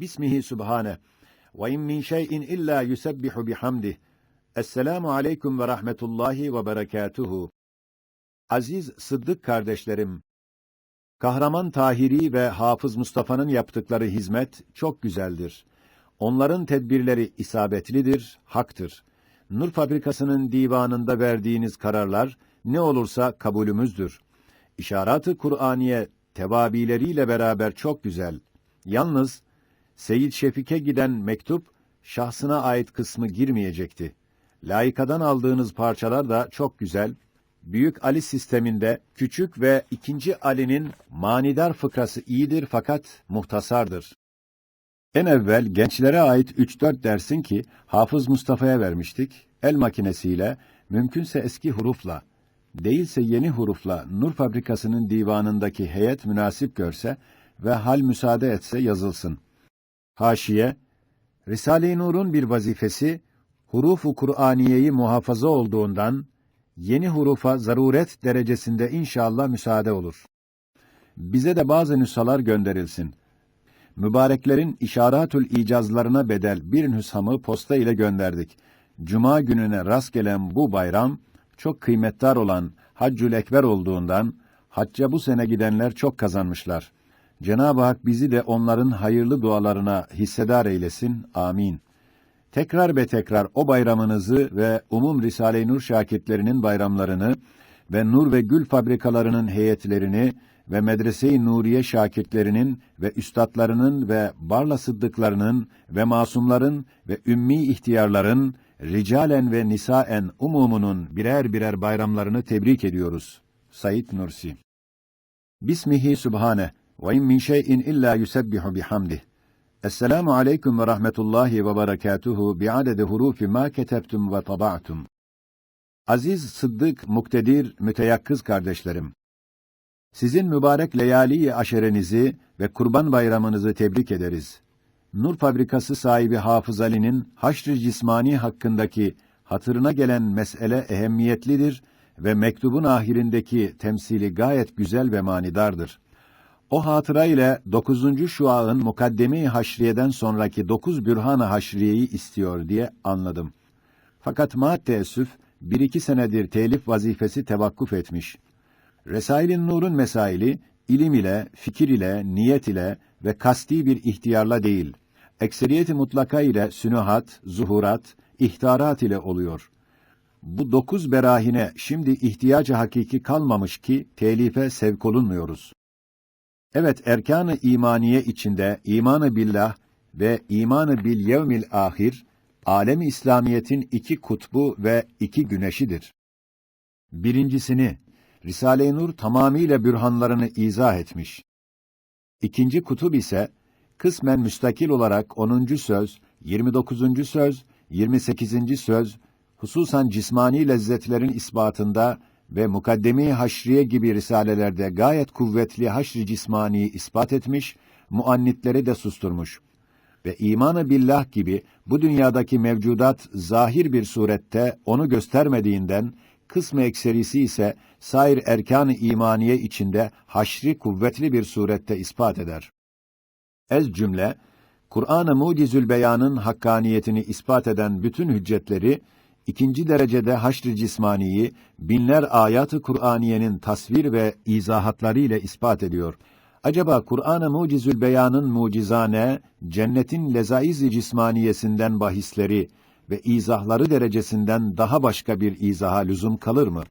Bismihi subhane. Ve in min şey'in illa yusebbihu bihamdih. Esselamu aleyküm ve rahmetullahi ve berekatuhu. Aziz Sıddık kardeşlerim, Kahraman Tahiri ve Hafız Mustafa'nın yaptıkları hizmet çok güzeldir. Onların tedbirleri isabetlidir, haktır. Nur Fabrikası'nın divanında verdiğiniz kararlar ne olursa kabulümüzdür. İşarat-ı Kur'aniye tevabileriyle beraber çok güzel. Yalnız Seyyid Şefik'e giden mektup şahsına ait kısmı girmeyecekti. Layıkadan aldığınız parçalar da çok güzel. Büyük Ali sisteminde küçük ve ikinci Ali'nin manidar fıkrası iyidir fakat muhtasardır. En evvel gençlere ait 3-4 dersin ki Hafız Mustafa'ya vermiştik. El makinesiyle, mümkünse eski hurufla, değilse yeni hurufla Nur Fabrikası'nın divanındaki heyet münasip görse ve hal müsaade etse yazılsın. Haşiye, Risale-i Nur'un bir vazifesi, hurufu Kur'aniyeyi muhafaza olduğundan, yeni hurufa zaruret derecesinde inşallah müsaade olur. Bize de bazı nüshalar gönderilsin. Mübareklerin işaratül icazlarına bedel bir nüshamı posta ile gönderdik. Cuma gününe rast gelen bu bayram, çok kıymetdar olan Haccül Ekber olduğundan, hacca bu sene gidenler çok kazanmışlar. Cenab-ı Hak bizi de onların hayırlı dualarına hissedar eylesin. Amin. Tekrar ve tekrar o bayramınızı ve umum Risale-i Nur şakirtlerinin bayramlarını ve nur ve gül fabrikalarının heyetlerini ve Medrese-i Nuriye şakirtlerinin ve üstadlarının ve barla sıddıklarının ve masumların ve ümmi ihtiyarların ricalen ve nisaen umumunun birer birer bayramlarını tebrik ediyoruz. Said Nursi Bismihi Subhane in min şey'in illa yusebbihu bihamdih. Esselamu aleyküm ve rahmetullahi ve berekatuhu bi'adedi hurufi ma ketebtum ve taba'tum. Aziz, sıddık, muktedir, müteyakkız kardeşlerim. Sizin mübarek leyali aşerenizi ve kurban bayramınızı tebrik ederiz. Nur fabrikası sahibi Hafız Ali'nin haşr-ı cismani hakkındaki hatırına gelen mesele ehemmiyetlidir ve mektubun ahirindeki temsili gayet güzel ve manidardır. O hatıra ile 9. şuağın mukaddemi haşriyeden sonraki 9 bürhan-ı haşriyeyi istiyor diye anladım. Fakat teessüf bir iki senedir telif vazifesi tevakkuf etmiş. Resailin Nur'un mesaili ilim ile, fikir ile, niyet ile ve kasti bir ihtiyarla değil, ekseriyeti mutlaka ile sünuhat, zuhurat, ihtarat ile oluyor. Bu dokuz berahine şimdi ihtiyacı hakiki kalmamış ki telife sevk olunmuyoruz. Evet, erkan-ı imaniye içinde imanı billah ve imanı bil yevmil ahir, alem İslamiyetin iki kutbu ve iki güneşidir. Birincisini, Risale-i Nur tamamiyle bürhanlarını izah etmiş. İkinci kutub ise, kısmen müstakil olarak 10. söz, 29. söz, 28. söz, hususan cismani lezzetlerin ispatında ve Mukaddemi Haşriye gibi risalelerde gayet kuvvetli haşr-ı cismaniyi ispat etmiş, muannitleri de susturmuş. Ve imanı billah gibi bu dünyadaki mevcudat zahir bir surette onu göstermediğinden, kısmı ekserisi ise sair erkan-ı imaniye içinde haşri kuvvetli bir surette ispat eder. Ez cümle, Kur'an-ı Mucizül Beyan'ın hakkaniyetini ispat eden bütün hüccetleri, ikinci derecede haşr-ı cismaniyi, binler ayat-ı Kur'aniyenin tasvir ve izahatları ile ispat ediyor. Acaba Kur'an-ı Mucizül Beyan'ın mucizane, cennetin lezaiz-i cismaniyesinden bahisleri ve izahları derecesinden daha başka bir izaha lüzum kalır mı?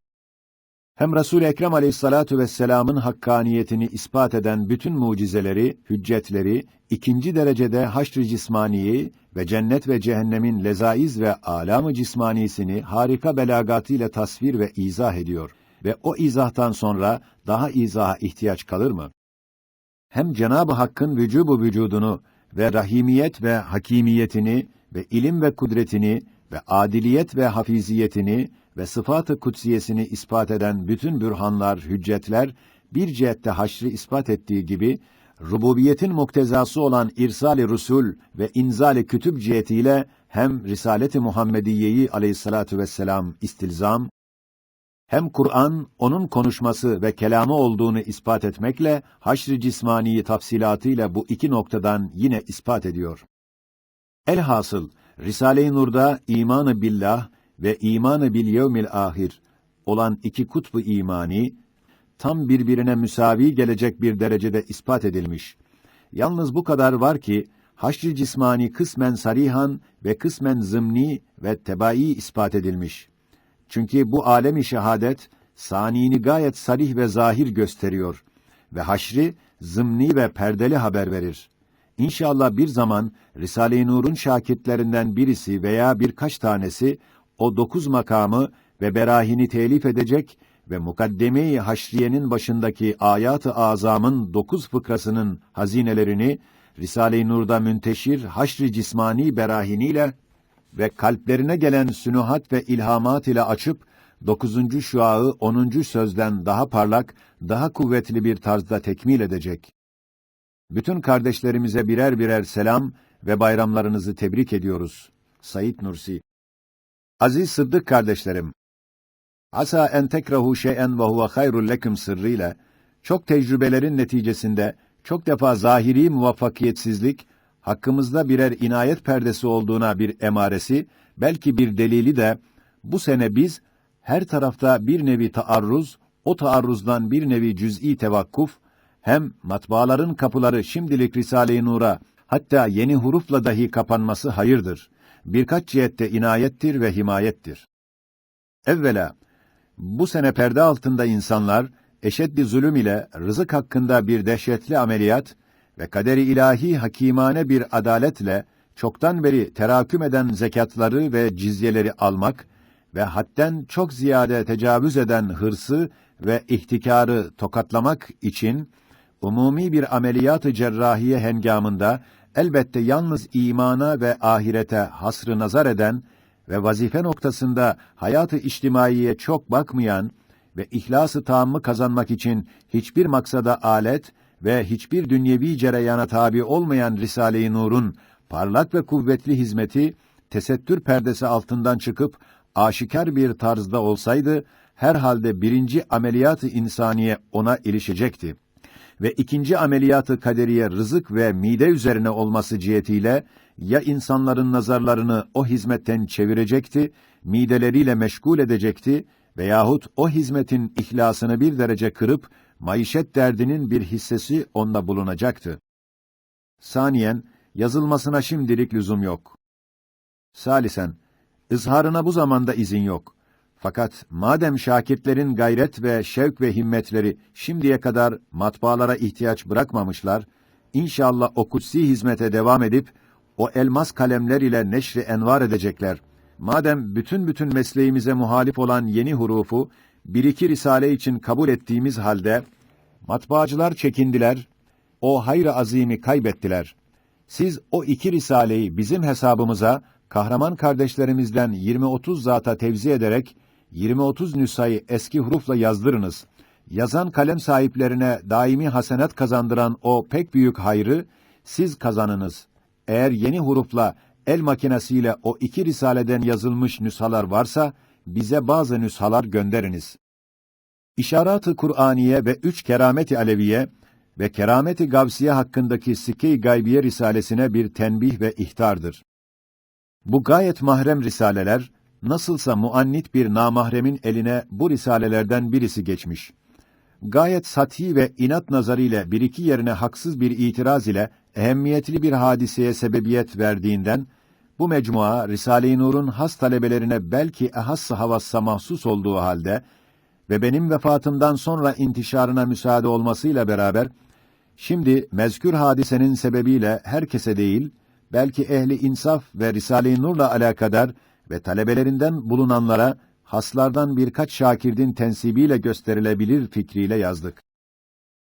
Hem Resul Ekrem Aleyhissalatu vesselam'ın hakkaniyetini ispat eden bütün mucizeleri, hüccetleri ikinci derecede haşr-ı cismaniyi ve cennet ve cehennemin lezaiz ve alam-ı cismanisini harika belagatıyla tasvir ve izah ediyor ve o izahtan sonra daha izaha ihtiyaç kalır mı? Hem Cenab-ı Hakk'ın vücubu vücudunu ve rahimiyet ve hakimiyetini ve ilim ve kudretini ve adiliyet ve hafiziyetini ve sıfat-ı kutsiyesini ispat eden bütün bürhanlar, hüccetler bir cihette haşrı ispat ettiği gibi rububiyetin muktezası olan irsal-i rusul ve inzal-i kütüb cihetiyle hem Risalet-i Muhammediyeyi aleyhissalatu vesselam istilzam Hem Kur'an, onun konuşması ve kelamı olduğunu ispat etmekle, haşr-ı cismaniyi tafsilatıyla bu iki noktadan yine ispat ediyor. Elhasıl, Risale-i Nur'da imanı billah ve imanı bil yevmil ahir olan iki kutbu imani, tam birbirine müsavi gelecek bir derecede ispat edilmiş. Yalnız bu kadar var ki, haşr-ı cismani kısmen sarihan ve kısmen zımni ve tebai ispat edilmiş. Çünkü bu alemi şehadet, saniyini gayet sarih ve zahir gösteriyor ve haşri, zımni ve perdeli haber verir. İnşallah bir zaman Risale-i Nur'un şakitlerinden birisi veya birkaç tanesi o dokuz makamı ve berahini telif edecek ve mukaddeme-i haşriyenin başındaki ayat-ı azamın dokuz fıkrasının hazinelerini Risale-i Nur'da münteşir haşr-ı cismani berahiniyle ve kalplerine gelen sünuhat ve ilhamat ile açıp dokuzuncu şuağı onuncu sözden daha parlak, daha kuvvetli bir tarzda tekmil edecek. Bütün kardeşlerimize birer birer selam ve bayramlarınızı tebrik ediyoruz. Sayit Nursi Aziz Sıddık kardeşlerim, Asa en tekrahu şey'en ve huve hayrul leküm sırrıyla çok tecrübelerin neticesinde çok defa zahiri muvaffakiyetsizlik hakkımızda birer inayet perdesi olduğuna bir emaresi, belki bir delili de bu sene biz her tarafta bir nevi taarruz, o taarruzdan bir nevi cüz'i tevakkuf, hem matbaaların kapıları şimdilik Risale-i Nur'a hatta yeni hurufla dahi kapanması hayırdır. Birkaç cihette inayettir ve himayettir. Evvela, bu sene perde altında insanlar, eşeddi zulüm ile rızık hakkında bir dehşetli ameliyat ve kaderi ilahi hakimane bir adaletle çoktan beri teraküm eden zekatları ve cizyeleri almak ve hadden çok ziyade tecavüz eden hırsı ve ihtikarı tokatlamak için umumi bir ameliyat-ı cerrahiye hengamında elbette yalnız imana ve ahirete hasrı nazar eden ve vazife noktasında hayatı içtimaiye çok bakmayan ve ihlası tammı kazanmak için hiçbir maksada alet ve hiçbir dünyevi cereyana tabi olmayan Risale-i Nur'un parlak ve kuvvetli hizmeti tesettür perdesi altından çıkıp aşikar bir tarzda olsaydı herhalde birinci ameliyatı insaniye ona ilişecekti ve ikinci ameliyatı kaderiye rızık ve mide üzerine olması cihetiyle ya insanların nazarlarını o hizmetten çevirecekti, mideleriyle meşgul edecekti veyahut o hizmetin ihlasını bir derece kırıp maişet derdinin bir hissesi onda bulunacaktı. Saniyen, yazılmasına şimdilik lüzum yok. Salisen, ızharına bu zamanda izin yok. Fakat madem şakirtlerin gayret ve şevk ve himmetleri şimdiye kadar matbaalara ihtiyaç bırakmamışlar, inşallah o kutsi hizmete devam edip o elmas kalemler ile neşri envar edecekler. Madem bütün bütün mesleğimize muhalif olan yeni hurufu bir iki risale için kabul ettiğimiz halde matbaacılar çekindiler, o hayır azimi kaybettiler. Siz o iki risaleyi bizim hesabımıza kahraman kardeşlerimizden 20-30 zata tevzi ederek 20-30 nüshayı eski hurufla yazdırınız. Yazan kalem sahiplerine daimi hasenat kazandıran o pek büyük hayrı siz kazanınız. Eğer yeni hurufla el makinesiyle o iki risaleden yazılmış nüshalar varsa bize bazı nüshalar gönderiniz. İşarat-ı Kur'aniye ve üç kerameti aleviye ve kerameti gavsiye hakkındaki Sikke-i Gaybiye risalesine bir tenbih ve ihtardır. Bu gayet mahrem risaleler nasılsa muannit bir namahremin eline bu risalelerden birisi geçmiş. Gayet sathi ve inat nazarıyla bir iki yerine haksız bir itiraz ile ehemmiyetli bir hadiseye sebebiyet verdiğinden bu mecmua Risale-i Nur'un has talebelerine belki ehassa havassa mahsus olduğu halde ve benim vefatımdan sonra intişarına müsaade olmasıyla beraber şimdi mezkür hadisenin sebebiyle herkese değil belki ehli insaf ve Risale-i Nur'la alakadar ve talebelerinden bulunanlara haslardan birkaç şakirdin tensibiyle gösterilebilir fikriyle yazdık.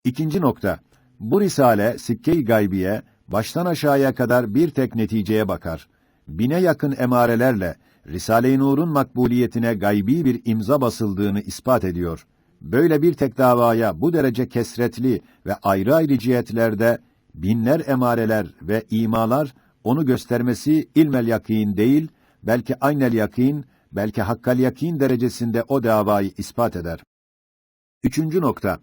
İkinci nokta. Bu risale sikke-i gaybiye baştan aşağıya kadar bir tek neticeye bakar. Bine yakın emarelerle Risale-i Nur'un makbuliyetine gaybi bir imza basıldığını ispat ediyor. Böyle bir tek davaya bu derece kesretli ve ayrı ayrı cihetlerde binler emareler ve imalar onu göstermesi ilmel yakin değil, belki aynel yakin belki hakkal yakin derecesinde o davayı ispat eder. Üçüncü nokta.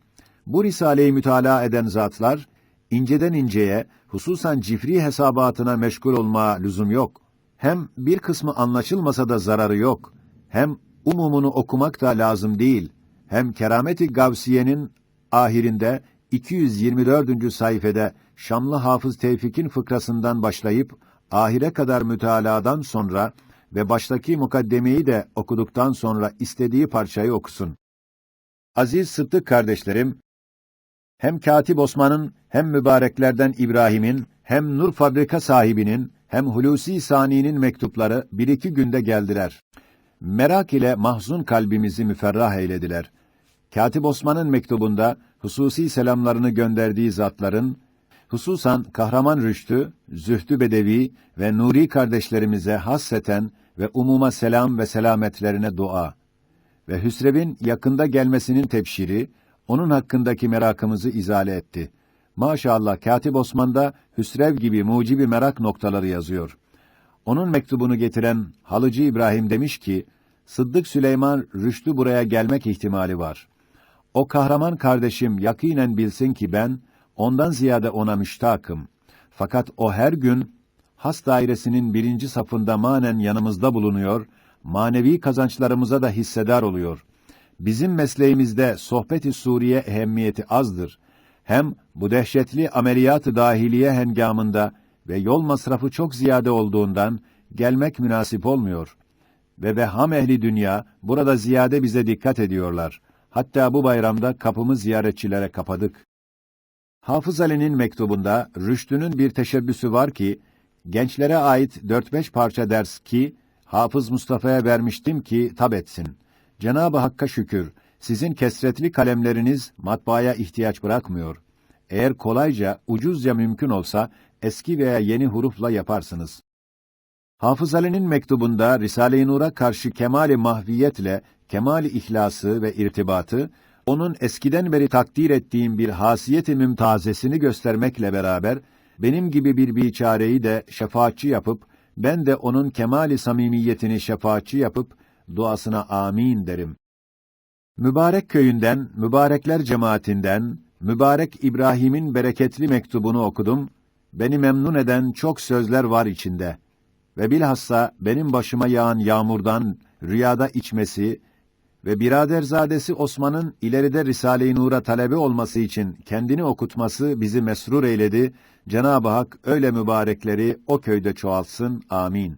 Bu risaleyi mütalaa eden zatlar inceden inceye, hususan cifri hesabatına meşgul olma lüzum yok. Hem bir kısmı anlaşılmasa da zararı yok. Hem umumunu okumak da lazım değil. Hem Kerameti Gavsiye'nin ahirinde 224. sayfede Şamlı Hafız Tevfik'in fıkrasından başlayıp ahire kadar mütaladan sonra ve baştaki mukaddemeyi de okuduktan sonra istediği parçayı okusun. Aziz Sıddık kardeşlerim, hem Katip Osman'ın, hem mübareklerden İbrahim'in, hem Nur Fabrika sahibinin, hem Hulusi Sani'nin mektupları bir iki günde geldiler. Merak ile mahzun kalbimizi müferrah eylediler. Katip Osman'ın mektubunda hususi selamlarını gönderdiği zatların, hususan Kahraman Rüştü, Zühtü Bedevi ve Nuri kardeşlerimize hasseten ve umuma selam ve selametlerine dua ve Hüsrev'in yakında gelmesinin tebşiri, onun hakkındaki merakımızı izale etti. Maşallah Katip Osman'da Hüsrev gibi mucibi merak noktaları yazıyor. Onun mektubunu getiren Halıcı İbrahim demiş ki, Sıddık Süleyman Rüştü buraya gelmek ihtimali var. O kahraman kardeşim yakinen bilsin ki ben, ondan ziyade ona müştakım. Fakat o her gün, has dairesinin birinci safında manen yanımızda bulunuyor, manevi kazançlarımıza da hissedar oluyor. Bizim mesleğimizde sohbet-i Suriye ehemmiyeti azdır. Hem bu dehşetli ameliyat-ı dahiliye hengamında ve yol masrafı çok ziyade olduğundan gelmek münasip olmuyor. Ve vehham ehli dünya burada ziyade bize dikkat ediyorlar. Hatta bu bayramda kapımı ziyaretçilere kapadık. Hafız Ali'nin mektubunda Rüştü'nün bir teşebbüsü var ki gençlere ait dört beş parça ders ki Hafız Mustafa'ya vermiştim ki tab etsin. Cenab-ı Hakk'a şükür, sizin kesretli kalemleriniz matbaaya ihtiyaç bırakmıyor. Eğer kolayca, ucuzca mümkün olsa, eski veya yeni hurufla yaparsınız. Hafız Ali'nin mektubunda Risale-i Nur'a karşı kemali mahviyetle, kemali ihlası ve irtibatı, onun eskiden beri takdir ettiğim bir hasiyeti mümtazesini göstermekle beraber, benim gibi bir biçareyi de şefaatçi yapıp, ben de onun kemali samimiyetini şefaatçi yapıp duasına amin derim. Mübarek köyünden, mübarekler cemaatinden, mübarek İbrahim'in bereketli mektubunu okudum. Beni memnun eden çok sözler var içinde. Ve bilhassa benim başıma yağan yağmurdan rüyada içmesi ve biraderzadesi Osman'ın ileride Risale-i Nur'a talebe olması için kendini okutması bizi mesrur eyledi. Cenab-ı Hak öyle mübarekleri o köyde çoğaltsın. Amin.